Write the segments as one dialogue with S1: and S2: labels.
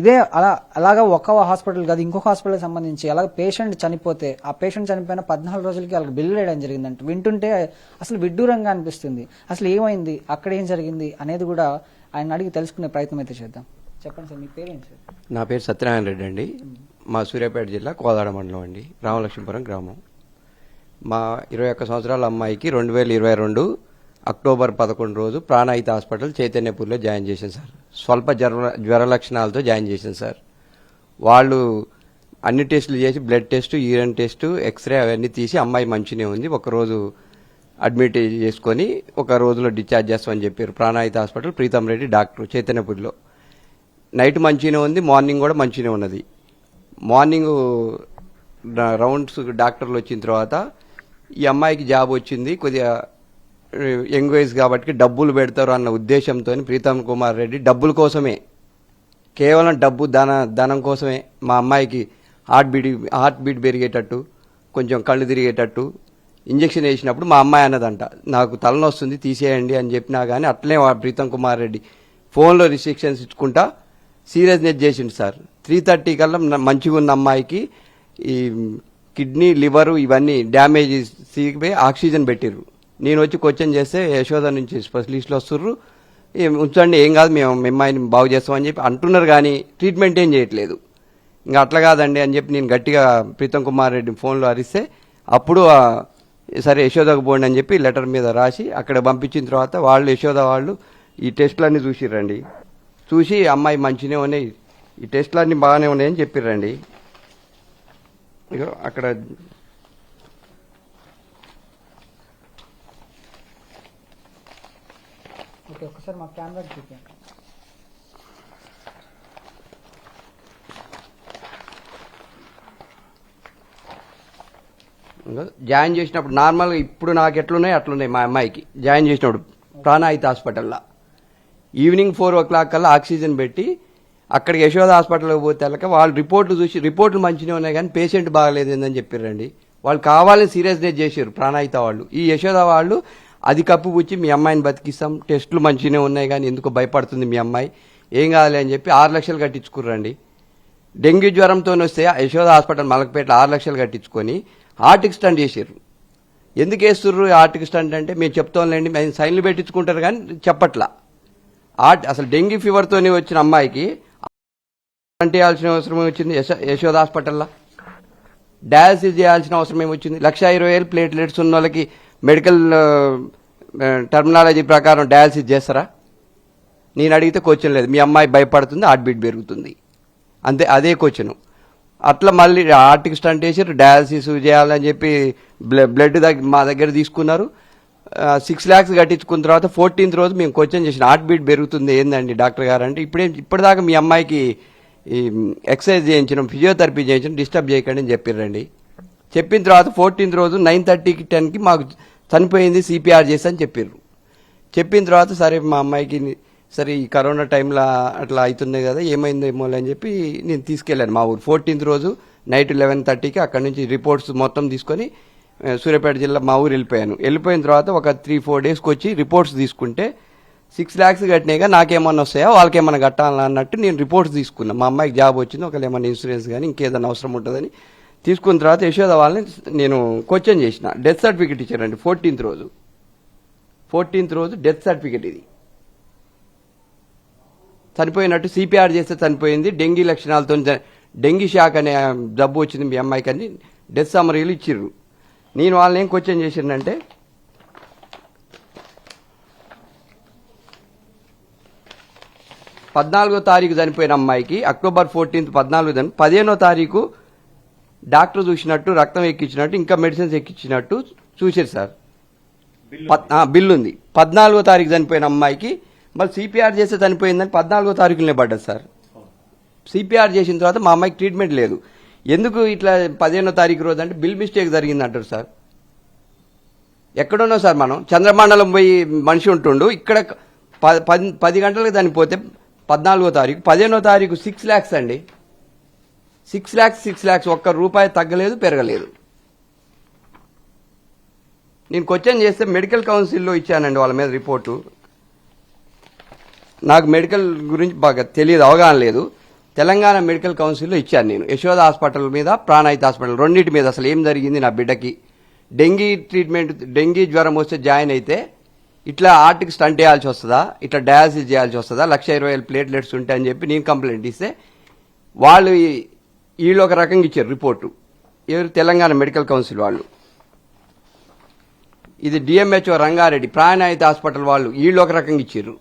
S1: ఇదే అలా అలాగా ఒక హాస్పిటల్ కాదు ఇంకొక హాస్పిటల్ సంబంధించి అలాగ పేషెంట్ చనిపోతే ఆ పేషెంట్ చనిపోయిన పద్నాలుగు రోజులకి వాళ్ళకి బిల్లు వేయడం జరిగిందంట. వింటుంటే అసలు విడ్డూరంగా అనిపిస్తుంది. అసలు ఏమైంది? అక్కడ ఏం జరిగింది? అనేది కూడా ఆయన అడిగి తెలుసుకునే ప్రయత్నం అయితే చేద్దాం. చెప్పండి సార్ మీ పేరేంటి సార్?
S2: నా పేరు సత్యనారాయణ రెడ్డి అండి. మా సూర్యాపేట జిల్లా కోదాడ మండలం అండి. రామలక్ష్మీపురం గ్రామం. మా ఇరవై ఒక్క సంవత్సరాల అమ్మాయికి రెండు వేల ఇరవై రెండు అక్టోబర్ పదకొండు రోజు ప్రాణాయిత హాస్పిటల్ చైతన్యపూర్లో జాయిన్ చేశాను సార్. స్వల్ప జ్వర జ్వర లక్షణాలతో జాయిన్ చేశాను సార్. వాళ్ళు అన్ని టెస్టులు చేసి blood test urine test X ray అవన్నీ తీసి అమ్మాయి మంచినే ఉంది ఒకరోజు అడ్మిట్ చేసుకొని ఒక రోజులో డిశ్చార్జ్ చేస్తామని చెప్పారు ప్రాణాయిత హాస్పిటల్ ప్రీతం రెడ్డి డాక్టర్ చైతన్యపూర్లో. నైట్ మంచిగానే ఉంది మార్నింగ్ కూడా మంచిగానే ఉన్నది. మార్నింగ్ రౌండ్స్ డాక్టర్లు వచ్చిన తర్వాత ఈ అమ్మాయికి జాబ్ వచ్చింది కొద్దిగా యంగ్ ఏజ్ కాబట్టి డబ్బులు పెడతారు అన్న ఉద్దేశంతో ప్రీతమ్ కుమార్ రెడ్డి డబ్బుల కోసమే. కేవలం డబ్బు ధన ధనం కోసమే. మా అమ్మాయికి హార్ట్ బీట్ హార్ట్ బీట్ పెరిగేటట్టు కొంచెం కళ్ళు తిరిగేటట్టు ఇంజక్షన్ వేసినప్పుడు మా అమ్మాయి అన్నదంట నాకు తలనొస్తుంది తీసేయండి అని చెప్పినా కానీ అట్లనే ప్రీతమ్ ప్రీతం కుమార్ రెడ్డి ఫోన్లో రిస్ట్రిక్షన్స్ ఇచ్చుకుంటా సీరియస్నెస్ చేసిండు సార్. త్రీ థర్టీ కల్లా మంచిగా ఉన్న అమ్మాయికి ఈ కిడ్నీ లివరు ఇవన్నీ డ్యామేజ్ సీకిపోయి ఆక్సిజన్ పెట్టిర్రు. నేను వచ్చి క్వశ్చన్ చేస్తే యశోద నుంచి స్పెషలిస్టులు వస్తుర్రు. ఉంచండి ఏం కాదు మేము మిమ్మాయిని బాగు చేస్తామని చెప్పి అంటున్నారు కానీ ట్రీట్మెంట్ ఏం చేయట్లేదు. ఇంకా అట్లా కాదండి అని చెప్పి నేను గట్టిగా ప్రీతం కుమార్ రెడ్డి ఫోన్లో అరిస్తే అప్పుడు సరే యశోదకు పోండి అని చెప్పి లెటర్ మీద రాసి అక్కడ పంపించిన తర్వాత వాళ్ళు యశోద వాళ్ళు ఈ టెస్టులన్నీ చూసిర్రండి. చూసి అమ్మాయి మంచినే ఉన్నాయి ఈ టెస్టులన్నీ బాగానే ఉన్నాయని చెప్పిర్రండి. అక్కడ
S1: ఓకే ఒకసారి మా కెమెరా చూపించండి
S2: జాయిన్ చేసినప్పుడు నార్మల్గా ఇప్పుడు నాకు ఎట్లున్నాయి అట్లున్నాయి మా అమ్మాయికి. జాయిన్ చేసినప్పుడు ప్రాణాయిత హాస్పిటల్లో. ఈవినింగ్ ఫోర్ ఓ క్లాక్ కల్లా ఆక్సిజన్ పెట్టి అక్కడికి యశోద హాస్పిటల్కి పోతే వెళ్ళక వాళ్ళు రిపోర్ట్లు చూసి రిపోర్ట్లు మంచిగా ఉన్నాయి కానీ పేషెంట్ బాగలేదు ఏందని చెప్పారండి వాళ్ళు కావాలని సీరియస్నెస్ చేశారు ప్రాణాయిత వాళ్ళు. ఈ యశోద వాళ్ళు అది కప్పు వచ్చి మీ అమ్మాయిని బతికిస్తాం. టెస్టులు మంచిగానే ఉన్నాయి కానీ ఎందుకు భయపడుతుంది మీ అమ్మాయి. ఏం కావాలి అని చెప్పి ఆరు లక్షలు కట్టించుకురండి డెంగ్యూ జ్వరంతో వస్తే యశోద హాస్పిటల్ మలకపేటలో ఆరు లక్షలు కట్టించుకొని హార్ట్కి స్టంట్ చేసారు ఎందుకు వేస్తుర్రు హార్ట్కి స్టంట్ అంటే మేము చెప్తాంలేండి మేము సైన్లు పెట్టించుకుంటారు కానీ చెప్పట్లా. హార్ట్ అసలు డెంగ్యూ ఫీవర్తోనే వచ్చిన అమ్మాయికి అంటే చేయాల్సిన అవసరం వచ్చింది యశోద హాస్పిటల్లో? డయాలసిస్ చేయాల్సిన అవసరం ఏమొచ్చింది? లక్ష ఇరవై వేలు ప్లేట్లెట్స్ ఉన్న వాళ్ళకి మెడికల్ టర్మినాలజీ ప్రకారం డయాలసిస్ చేస్తారా? నేను అడిగితే క్వశ్చన్ లేదు. మీ అమ్మాయి భయపడుతుంది హార్ట్ బీట్ పెరుగుతుంది. అంతే అదే క్వశ్చన్ అట్లా మళ్ళీ హార్ట్కి స్టంట్ వేసి డయాలసిస్ చేయాలని చెప్పి బ్లడ్ దగ్గర మా దగ్గర తీసుకున్నారు. సిక్స్ ల్యాక్స్ కట్టించుకున్న తర్వాత ఫోర్టీన్త్ రోజు మేము క్వశ్చన్ చేసిన. హార్ట్ బీట్ పెరుగుతుంది ఏందండి డాక్టర్ గారు అంటే ఇప్పుడే ఇప్పటిదాకా మీ అమ్మాయికి ఈ ఎక్సర్సైజ్ చేయించడం ఫిజియోథెరపీ చేయించడం డిస్టర్బ్ చేయకండి అని చెప్పిర్రండి. చెప్పిన తర్వాత ఫోర్టీన్త్ రోజు నైన్ థర్టీకి టెన్కి మాకు చనిపోయింది సిపిఆర్ చేసి అని చెప్పారు చెప్పిన తర్వాత సరే మా అమ్మాయికి సరే ఈ కరోనా టైంలో అట్లా అవుతుంది కదా ఏమైందేమో అని చెప్పి నేను తీసుకెళ్ళాను మా ఊరు. ఫోర్టీన్త్ రోజు నైట్ లెవెన్ థర్టీకి అక్కడ నుంచి రిపోర్ట్స్ మొత్తం తీసుకొని సూర్యాపేట జిల్లా మా ఊరు వెళ్ళిపోయాను. వెళ్ళిపోయిన తర్వాత ఒక త్రీ ఫోర్ డేస్కి వచ్చి రిపోర్ట్స్ తీసుకుంటే సిక్స్ ల్యాక్స్ కట్టినాయిగా నాకేమన్నా వస్తాయా వాళ్ళకి ఏమన్నా కట్టాలా అన్నట్టు నేను రిపోర్ట్స్ తీసుకున్నాను మా అమ్మాయికి జాబ్ వచ్చింది ఒకవేళ ఏమైనా ఇన్సూరెన్స్ కానీ ఇంకేదైనా అవసరం ఉంటుందని తీసుకున్న తర్వాత యశోద వాళ్ళని నేను క్వశ్చన్ చేసిన. డెత్ సర్టిఫికేట్ ఇచ్చారండి ఫోర్టీన్త్ రోజు. ఫోర్టీన్త్ రోజు డెత్ సర్టిఫికేట్ ఇది. చనిపోయినట్టు సిపిఆర్ చేస్తే చనిపోయింది డెంగీ లక్షణాలతో డెంగ్యూ డెంగీ షాక్ అనే జబ్బు వచ్చింది మీ అమ్మాయికి అని డెత్ సమరీలు ఇచ్చిర్రు. నేను వాళ్ళని ఏం క్వశ్చన్ చేసిందంటే పద్నాలుగో తారీఖు చనిపోయిన అమ్మాయికి అక్టోబర్ ఫోర్టీన్త్ పద్నాలుగు పదిహేనో తారీఖు డాక్టర్ చూసినట్టు రక్తం ఎక్కించినట్టు ఇంకా మెడిసిన్స్ ఎక్కించినట్టు చూసారు సార్. బిల్లు ఉంది పద్నాలుగో తారీఖు చనిపోయిన అమ్మాయికి మళ్ళీ సిపిఆర్ చేస్తే చనిపోయిందని పద్నాలుగో తారీఖులనే పడ్డది సార్. సిపిఆర్ చేసిన తర్వాత మా అమ్మాయికి ట్రీట్మెంట్ లేదు. ఎందుకు ఇట్లా పదిహేనో తారీఖు రోజు అంటే బిల్ మిస్టేక్ జరిగింది అంటారు సార్. ఎక్కడున్నాం సార్ మనం? చంద్రమండలం పోయి మనిషి ఉంటుండు ఇక్కడ పది పది గంటలకు చనిపోతే పద్నాలుగో తారీఖు పదిహేనో తారీఖు సిక్స్ ల్యాక్స్ అండి. సిక్స్ ల్యాక్స్ సిక్స్ ల్యాక్స్ ఒక్క రూపాయి తగ్గలేదు పెరగలేదు. నేను క్వశ్చన్ చేస్తే మెడికల్ కౌన్సిల్లో ఇచ్చానండి వాళ్ళ మీద రిపోర్టు. నాకు మెడికల్ గురించి బాగా తెలియదు అవగాహన లేదు. తెలంగాణ మెడికల్ కౌన్సిల్లో ఇచ్చాను నేను. యశోద హాస్పిటల్ మీద ప్రాణాయిత హాస్పిటల్ రెండింటి మీద అసలు ఏం జరిగింది నా బిడ్డకి. డెంగీ ట్రీట్మెంట్ డెంగీ జ్వరం వస్తే జాయిన్ అయితే ఇట్లా ఆర్టికి స్టంట్ చేయాల్సి వస్తుందా? ఇట్లా డయాలసిస్ చేయాల్సి వస్తుందా? లక్ష ఇరవై వేలు ప్లేట్లెట్స్ ఉంటాయని చెప్పి నేను కంప్లైంట్ ఇస్తే వాళ్ళు వీళ్ళు ఒక రకంగా ఇచ్చారు రిపోర్టు. ఎవరు? తెలంగాణ మెడికల్ కౌన్సిల్ వాళ్ళు. ఇది డిఎంహెచ్ఓ రంగారెడ్డి ప్రాణాయిత హాస్పిటల్ వాళ్ళు వీళ్ళు ఒక రకంగా ఇచ్చారు.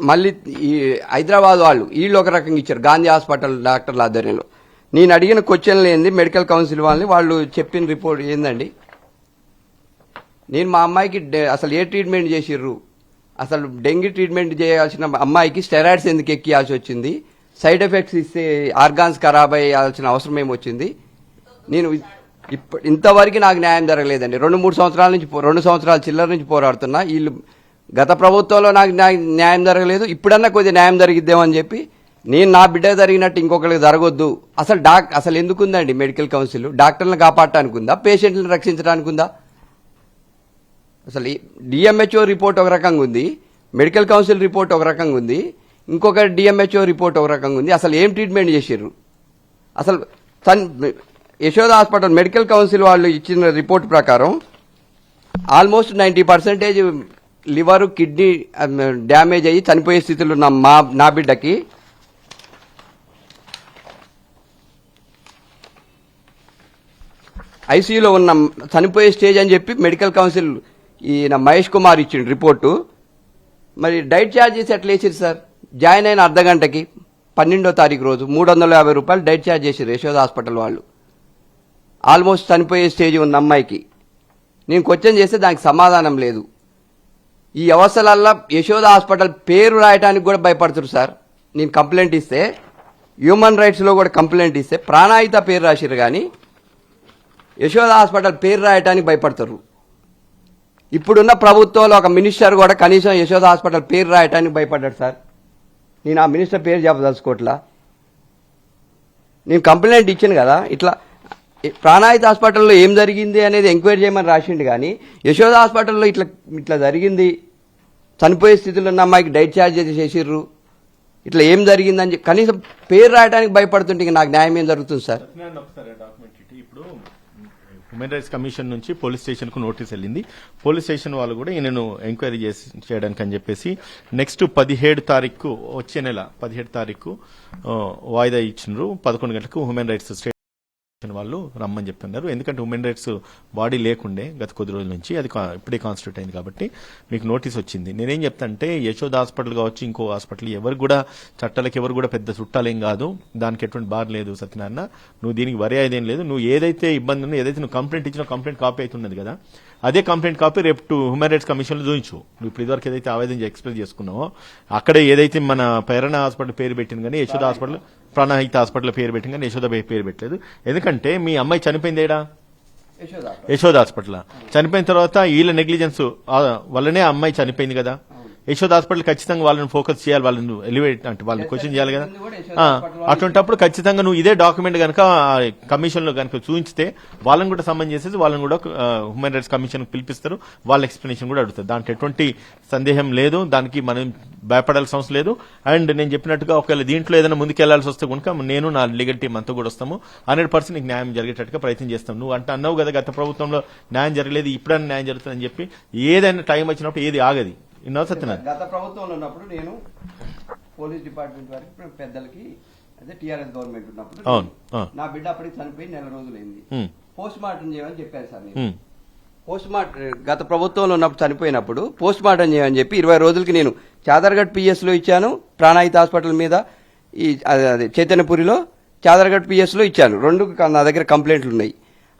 S2: మళ్ళీ ఈ హైదరాబాద్ వాళ్ళు వీళ్ళు ఒక రకంగా ఇచ్చారు గాంధీ హాస్పిటల్ డాక్టర్ల ఆధ్వర్యంలో. నేను అడిగిన క్వశ్చన్లు ఏంది? మెడికల్ కౌన్సిల్ వాళ్ళని వాళ్ళు చెప్పిన రిపోర్ట్ ఏందండి? నేను మా అమ్మాయికి అసలు ఏ ట్రీట్మెంట్ చేసిర్రు? అసలు డెంగ్యూ ట్రీట్మెంట్ చేయాల్సిన అమ్మాయికి స్టెరాయిడ్స్ ఎందుకు ఎక్కియాల్సి వచ్చింది? సైడ్ ఎఫెక్ట్స్ ఇస్తే ఆర్గాన్స్ ఖరాబ్ అయ్యాల్సిన అవసరం ఏమొచ్చింది? నేను ఇప్పుడు ఇంతవరకు నాకు న్యాయం జరగలేదండి. రెండు మూడు సంవత్సరాల నుంచి రెండు సంవత్సరాల చిల్లర నుంచి పోరాడుతున్నా. వీళ్ళు గత ప్రభుత్వంలో నాకు న్యాయం జరగలేదు. ఇప్పుడన్నా కొద్దిగా న్యాయం జరిగిద్దామని చెప్పి నేను నా బిడ్డ జరిగినట్టు ఇంకొకరికి జరగొద్దు. అసలు డాక్ అసలు ఎందుకుందండి మెడికల్ కౌన్సిల్? డాక్టర్లను కాపాడటానికి ఉందా పేషెంట్లను రక్షించడానికి ఉందా అసలు డిఎంహెచ్ఓ రిపోర్ట్ ఒక రకంగా ఉంది మెడికల్ కౌన్సిల్ రిపోర్ట్ ఒక రకంగా ఉంది ఇంకొక డిఎంహెచ్ఓ రిపోర్ట్ ఒక రకంగా ఉంది. అసలు ఏం ట్రీట్మెంట్ చేసారు అసలు తన్ యశోద హాస్పిటల్ మెడికల్ కౌన్సిల్ వాళ్ళు ఇచ్చిన రిపోర్ట్ ప్రకారం almost ninety percentage liver kidney damage అయ్యి చనిపోయే స్థితిలో ఉన్న మా నా బిడ్డకి ఐసీయూలో ఉన్న చనిపోయే స్టేజ్ అని చెప్పి మెడికల్ కౌన్సిల్ ఈయన మహేష్ కుమార్ ఇచ్చిండు రిపోర్టు. మరి డైట్ ఛార్జెస్ ఎట్లా వేసారు సార్? జాయిన్ అయిన అర్ధ గంటకి పన్నెండో తారీఖు రోజు మూడు వందల యాభై రూపాయలు డైట్ ఛార్జ్ చేసారు యశోద హాస్పిటల్ వాళ్ళు. ఆల్మోస్ట్ చనిపోయే స్టేజ్ ఉన్న అమ్మాయికి. నేను క్వశ్చన్ చేస్తే దానికి సమాధానం లేదు. ఈ అవస్థలల్లా యశోద హాస్పిటల్ పేరు రాయడానికి కూడా భయపడుతున్నారు సార్. నేను కంప్లైంట్ ఇస్తే హ్యూమన్ రైట్స్లో కూడా కంప్లైంట్ ఇస్తే ప్రాణాయిత పేరు రాసిరు కానీ యశోద హాస్పిటల్ పేరు రాయటానికి భయపడతారు ఇప్పుడున్న ప్రభుత్వంలో ఒక మినిస్టర్ కూడా కనీసం యశోద హాస్పిటల్ పేరు రాయటానికి భయపడ్డాడు సార్. నేను ఆ మినిస్టర్ పేరు చెప్పదలుచుకోవట్లా? నేను కంప్లైంట్ ఇచ్చాను కదా ఇట్లా ప్రాణాయిత హాస్పిటల్లో ఏం జరిగింది అనేది ఎంక్వైరీ చేయమని రాసిండు కానీ యశోద హాస్పిటల్లో ఇట్లా ఇట్లా జరిగింది చనిపోయే స్థితిలో ఉన్న అమ్మాయికి డైట్ ఛార్జ్ చేసిర్రు ఇట్లా ఏం జరిగిందని చెప్పి కనీసం పేరు రాయడానికి భయపడుతుంటే నాకు న్యాయం ఏం జరుగుతుంది సార్?
S3: ఇప్పుడు హ్యూమన్ రైట్స్ కమిషన్ నుంచి పోలీస్ స్టేషన్కు నోటీస్ వెళ్ళింది. పోలీస్ స్టేషన్ వాళ్ళు కూడా ఈయనను ఎంక్వైరీ చేసి చేయడానికి అని చెప్పేసి నెక్స్ట్ పదిహేడు తారీఖు వచ్చే నెల పదిహేడు తారీఖు వాయిదా ఇచ్చినారు. పదకొండు గంటలకు హ్యూమన్ రైట్స్ వాళ్ళు రమ్మని చెప్తున్నారు ఎందుకంటే ఉమెన్ రైట్స్ బాడీ లేకుండే గత కొద్ది రోజుల నుంచి అది ఇప్పుడే కాన్స్టిట్యూట్ అయింది కాబట్టి మీకు నోటీస్ వచ్చింది. నేనేం చెప్తానంటే యశోద హాస్పిటల్ కావచ్చు ఇంకో హాస్పిటల్ ఎవరు కూడా చట్టాలకు ఎవరు కూడా పెద్ద చుట్టాలేం కాదు. దానికి ఎటువంటి బార్ లేదు సత్యనారాయణ. నువ్వు దీనికి వరి అయ్యేదేం లేదు. నువ్వు ఏదైతే ఇబ్బంది ఉందో ఏదైతే నువ్వు కంప్లైంట్ ఇచ్చినా కంప్లైంట్ కాపీ అవుతున్నది కదా అదే కంప్లైంట్ కాపీ రేపు టు హ్యూమన్ రైట్స్ కమిషన్లో చూపించు నువ్వు ఇప్పుడు ఇదివరకు ఏదైతే ఆవేదన ఎక్స్ప్రెస్ చేసుకున్నావో అక్కడే ఏదైతే మన ప్రేరణ హాస్పిటల్ పేరు పెట్టింది కానీ యశోద హాస్పిటల్ ప్రాణహిత హాస్పిటల్ పేరు పెట్టింది కానీ యశోద పేరు పెట్టలేదు. ఎందుకంటే మీ అమ్మాయి చనిపోయింది ఏడా?
S2: యశోద
S3: యశోద హాస్పిటల్. చనిపోయిన తర్వాత వీళ్ళ నెగ్లిజెన్స్ వల్లనే ఆ అమ్మాయి చనిపోయింది కదా? యశోద హాస్పిటల్ ఖచ్చితంగా వాళ్ళని ఫోకస్ చేయాలి వాళ్ళని ఎలివేట్ అంటే వాళ్ళని క్వశ్చన్ చేయాలి కదా. అటువంటప్పుడు ఖచ్చితంగా నువ్వు ఇదే డాక్యుమెంట్ కనుక కమిషన్లో కనుక చూపించితే వాళ్ళని కూడా సంబంధం చేసేసి వాళ్ళని కూడా హ్యూమన్ రైట్స్ కమిషన్ పిలిపిస్తారు. వాళ్ళ ఎక్స్ప్లెనేషన్ కూడా అడుగుతారు. దాంట్లో ఎటువంటి సందేహం లేదు. దానికి మనం భయపడాల్సిన అవసరం లేదు. అండ్ నేను చెప్పినట్టుగా ఒకవేళ దీంట్లో ఏదైనా ముందుకెళ్ళాల్సి వస్తే కనుక నేను నా లీగల్ టీం అంతా కూడా వస్తాము. హండ్రెడ్ పర్సెంట్ నీకు న్యాయం జరిగేటట్టుగా ప్రయత్నం చేస్తాం. నువ్వు అంటే అన్నావు కదా గత ప్రభుత్వంలో న్యాయం జరగలేదు ఇప్పుడన్నా న్యాయం జరుగుతుందని చెప్పి ఏదైనా టైం వచ్చినప్పుడు ఏది ఆగది.
S2: గత ప్రభుత్వంలో ఉన్నప్పుడు నేను పోలీస్ డిపార్ట్మెంట్ వారికి పెద్దలకి అదే టీఆర్ఎస్ గవర్నమెంట్ ఉన్నప్పుడు. నా బిడ్డ అప్పటికి చనిపోయి నెల రోజులైంది. పోస్ట్ మార్టం చేయమని చెప్పాను సార్ నేను. పోస్ట్ మార్టం గత ప్రభుత్వంలో ఉన్నప్పుడు చనిపోయినప్పుడు పోస్ట్ మార్టం చేయమని చెప్పి ఇరవై రోజులకి నేను చాదర్గఢ్ పిఎస్లో ఇచ్చాను ప్రాణాయిత హాస్పిటల్ మీద ఈ అదే చైతన్యపురిలో చాదర్గఢ్ పిఎస్లో ఇచ్చాను. రెండు నా దగ్గర కంప్లైంట్లు ఉన్నాయి.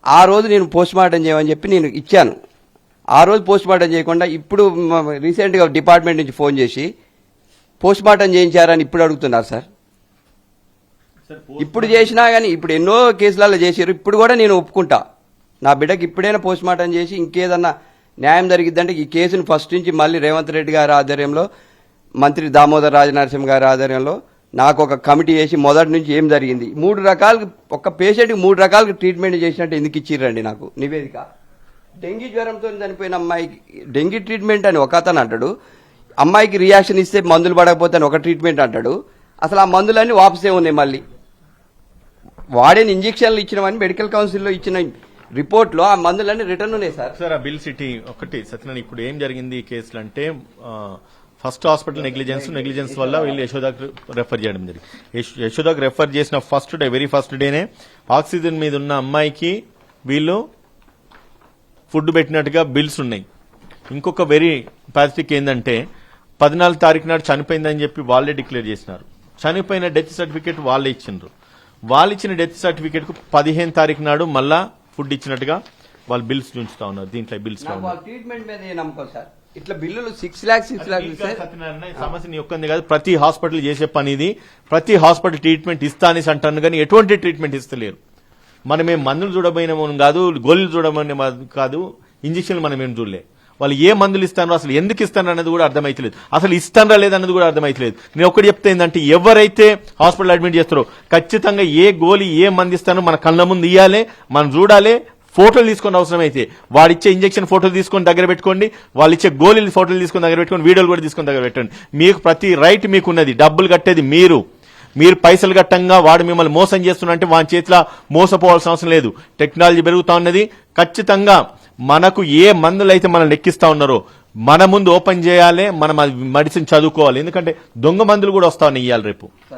S2: ఆ రోజు నేను పోస్ట్ మార్టం చేయమని చెప్పి నేను ఇచ్చాను. ఆ రోజు పోస్ట్ మార్టం చేయకుండా ఇప్పుడు రీసెంట్గా డిపార్ట్మెంట్ నుంచి ఫోన్ చేసి పోస్ట్ మార్టం చేయించారని ఇప్పుడు అడుగుతున్నారు సార్. ఇప్పుడు చేసినా కానీ ఇప్పుడు ఎన్నో కేసులలో చేసారు ఇప్పుడు కూడా నేను ఒప్పుకుంటా. నా బిడ్డకి ఇప్పుడైనా పోస్ట్ మార్టం చేసి ఇంకేదన్నా న్యాయం జరిగిద్దంటే ఈ కేసును ఫస్ట్ నుంచి మళ్ళీ రేవంత్ రెడ్డి గారి ఆధ్వర్యంలో మంత్రి దామోదర్ రాజనరసింహ గారి ఆధ్వర్యంలో నాకు ఒక కమిటీ వేసి మొదటి నుంచి ఏం జరిగింది? మూడు రకాలుగా ఒక పేషెంట్కి మూడు రకాలుగా ట్రీట్మెంట్ చేసినట్టు ఎందుకు ఇచ్చిర్రండి నాకు? నివేదిక. డెంగీ జ్వరంతో చనిపోయిన అమ్మాయికి డెంగీ ట్రీట్మెంట్ అని ఒక అతను అంటాడు. అమ్మాయికి రియాక్షన్ ఇస్తే మందులు పడకపోతే అని ఒక ట్రీట్మెంట్ అంటాడు. అసలు ఆ మందులన్నీ వాపసే ఉన్నాయి మళ్ళీ. వాడిన ఇంజక్షన్లు ఇచ్చినవని మెడికల్ కౌన్సిల్లో ఇచ్చిన రిపోర్ట్లో ఆ మందులన్నీ రిటర్న్ ఉన్నాయి సార్.
S3: సార్ ఆ బిల్ సిటీ ఒకటి. సత్యనారాయణ ఇప్పుడు ఏం జరిగింది ఈ కేసులు అంటే ఫస్ట్ హాస్పిటల్ నెగ్లిజెన్స్ నెగ్లిజెన్స్ వల్ల వీళ్ళు యశోదాకు రెఫర్ చేయడం జరిగింది. యశ్- యశోదాకు రెఫర్ చేసిన ఫస్ట్ డే వెరీ ఫస్ట్ డేనే ఆక్సిజన్ మీద ఉన్న అమ్మాయికి వీళ్ళు ఫుడ్ పెట్టినట్టుగా బిల్స్ ఉన్నాయి. ఇంకొక వెరీ పాజిటివ్ ఏంటంటే పద్నాలుగు తారీఖు నాడు చనిపోయిందని చెప్పి వాళ్ళే డిక్లేర్ చేసినారు. చనిపోయిన డెత్ సర్టిఫికేట్ వాళ్ళే ఇచ్చిండ్రు. వాళ్ళు ఇచ్చిన డెత్ సర్టిఫికేట్కు పదిహేను తారీఖు నాడు మళ్ళా ఫుడ్ ఇచ్చినట్టుగా వాళ్ళు బిల్స్ ఉంచుతా ఉన్నారు. దీంట్లో బిల్స్
S2: నాకు వాళ్ళ ట్రీట్మెంట్ మీద ఏ నమ్మకం సార్? ఇట్లా బిల్లులు సిక్స్ లాక్స్ సిక్స్
S3: ఈ సమస్య నీ ఒక్కంది కాదు. ప్రతి హాస్పిటల్ చేసే పని ఇది ప్రతి హాస్పిటల్ ట్రీట్మెంట్ ఇస్తా అనేసి అంటాను కానీ ఎటువంటి ట్రీట్మెంట్ ఇస్తలేరు. మనం ఏం మందులు చూడబోయినామో కాదు గోళీలు చూడమని కాదు ఇంజక్షన్లు మనం ఏం చూడలే. వాళ్ళు ఏ మందులు ఇస్తారో అసలు ఎందుకు ఇస్తాను అనేది కూడా అర్థమైతలేదు. అసలు ఇస్తారా లేదన్నది కూడా అర్థమైతలేదు. నేను ఒకటి చెప్తే ఏంటంటే ఎవరైతే హాస్పిటల్ అడ్మిట్ చేస్తారో ఖచ్చితంగా ఏ గోళీ ఏ మంది ఇస్తానో మన కళ్ళ ముందు ఇయ్యాలి మనం చూడాలి ఫోటోలు తీసుకొని అవసరం అయితే. వాడిచ్చే ఇంజక్షన్ ఫోటోలు తీసుకొని దగ్గర పెట్టుకోండి వాళ్ళు ఇచ్చే గోళీలు ఫోటోలు తీసుకొని దగ్గర పెట్టుకోండి వీడియోలు కూడా తీసుకొని దగ్గర పెట్టండి. మీకు ప్రతి రైట్ మీకు ఉన్నది డబ్బులు కట్టేది మీరు. మీరు పైసలు గట్టంగా వాడు మిమ్మల్ని మోసం చేస్తున్నంటే వాని చేతిలో మోసపోవాల్సిన అవసరం లేదు. టెక్నాలజీ పెరుగుతా ఉన్నది ఖచ్చితంగా మనకు ఏ మందులు అయితే మనం లెక్కిస్తా ఉన్నారో మన ముందు ఓపెన్ చేయాలి మనం అది మెడిసిన్ చదువుకోవాలి. ఎందుకంటే దొంగ మందులు కూడా వస్తా ఉన్నాయి ఇవాళ రేపు.